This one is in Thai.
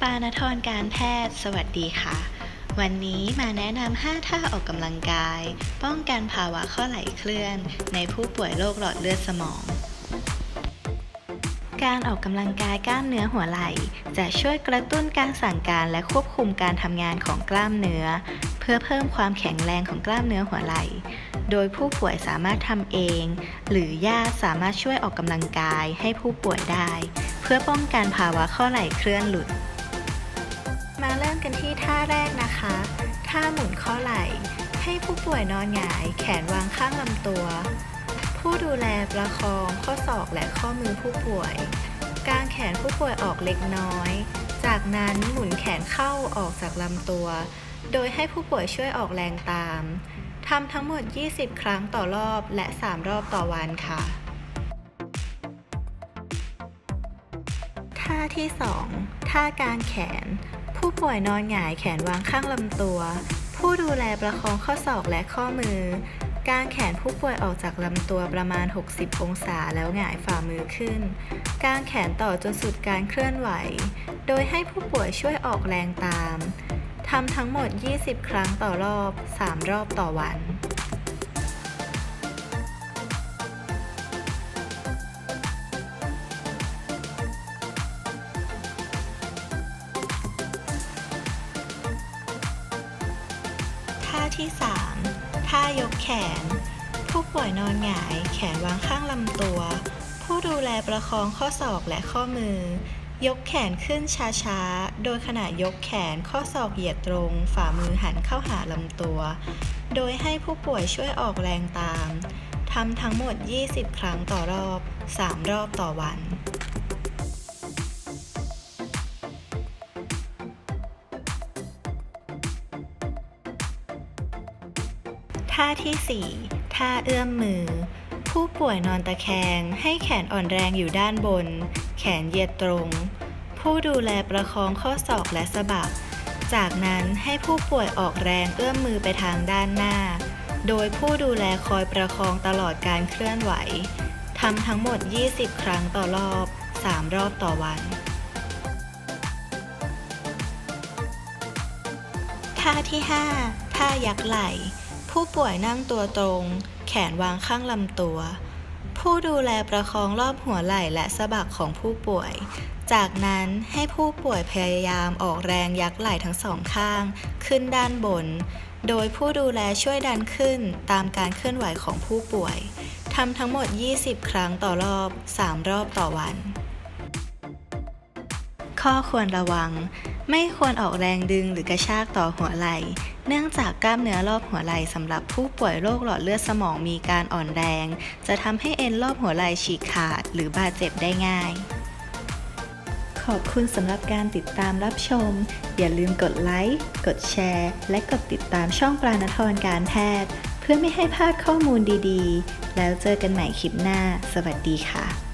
ปานทรการแพทย์ สวัสดีค่ะ วันนี้มาแนะนำ 5 ท่าออกกำลังกาย ป้องกันภาวะข้อไหลเคลื่อน ในผู้ป่วยโรคหลอดเลือดสมอง การออกกำลังกายกล้ามเนื้อหัวไหล่ จะช่วยกระตุ้นการสั่งการและควบคุมการทำงานของกล้ามเนื้อ เพื่อเพิ่มความแข็งแรงของกล้ามเนื้อหัวไหล่โดยผู้ป่วยสามารถทำเอง หรือญาติสามารถช่วยออกกำลังกายให้ผู้ป่วยได้ เพื่อป้องกันภาวะข้อไหล่เคลื่อนหลุด กันที่ท่าแรกนะคะ ท่าหมุนข้อไหล่ ให้ผู้ป่วยนอนหงาย แขนวางข้างลำตัว ผู้ดูแลประคองข้อศอกและข้อมือผู้ป่วย กางแขนผู้ป่วยออกเล็กน้อย จากนั้นหมุนแขนเข้าออกจากลำตัว โดยให้ผู้ป่วยช่วยออกแรงตามทำทั้งหมด 20 ครั้งต่อรอบและ 3 รอบต่อวันค่ะาที่ 2 ท่ากางแขน ผู้ป่วยนอนหงายแขนวางข้างลำตัว ผู้ดูแลประคองข้อศอกและข้อมือ กางแขนผู้ป่วยออกจากลำตัวประมาณ 60 องศาแล้วหงายฝ่ามือขึ้น กางแขนต่อจนสุดการเคลื่อนไหว โดยให้ผู้ป่วยช่วยออกแรงตามทำทั้งหมด 20 ครั้งต่อรอบ 3 รอบต่อวัน ท่าที่ 3 ท่ายกแขน ผู้ป่วยนอนหงาย แขนวางข้างลำตัว ผู้ดูแลประคองข้อศอกและข้อมือ ยกแขนขึ้นช้าๆ โดยขณะยกแขนข้อศอกเหยียดตรง ฝ่ามือหันเข้าหาลำตัว โดยให้ผู้ป่วยช่วยออกแรงตาม ทำทั้งหมด 20 ครั้งต่อรอบ 3 รอบต่อวัน ท่าที่ 4 ท่าเอื้อมมือ ผู้ป่วยนอนตะแคงให้แขนอ่อนแรงอยู่ด้านบน แขนเหยียดตรง ผู้ดูแลประคองข้อศอกและสะบัก จากนั้นให้ผู้ป่วยออกแรงเอื้อมมือไปทางด้านหน้า โดยผู้ดูแลคอยประคองตลอดการเคลื่อนไหวทำทั้งหมด 20 ครั้งต่อรอบ 3 รอบต่อวัน ท่าที่ 5 ท่ายักไหล่ ผู้ป่วยนั่งตัวตรง แขนวางข้างลำตัว ผู้ดูแลประคองรอบหัวไหล่และสะบักของผู้ป่วย จากนั้นให้ผู้ป่วยพยายามออกแรงยักไหล่ทั้งสองข้าง ขึ้นด้านบน โดยผู้ดูแลช่วยดันขึ้นตามการเคลื่อนไหวของผู้ป่วยทำทั้งหมด 20 ครั้งต่อรอบ 3 รอบต่อวัน ข้อควรระวัง ไม่ควรออกแรงดึงหรือกระชากต่อหัวไหล่เนื่องจากกล้ามเนื้อรอบหัวไหล่สำหรับผู้ป่วยโรคหลอดเลือดสมองมีการอ่อนแรง จะทำให้เอ็นรอบหัวไหล่ฉีกขาดหรือบาดเจ็บได้ง่าย ขอบคุณสำหรับการติดตามรับชม อย่าลืมกดไลค์ กดแชร์ และกดติดตามช่องปลานทรการแพทย์ เพื่อไม่ให้พลาดข้อมูลดีๆ แล้วเจอกันใหม่คลิปหน้า สวัสดีค่ะ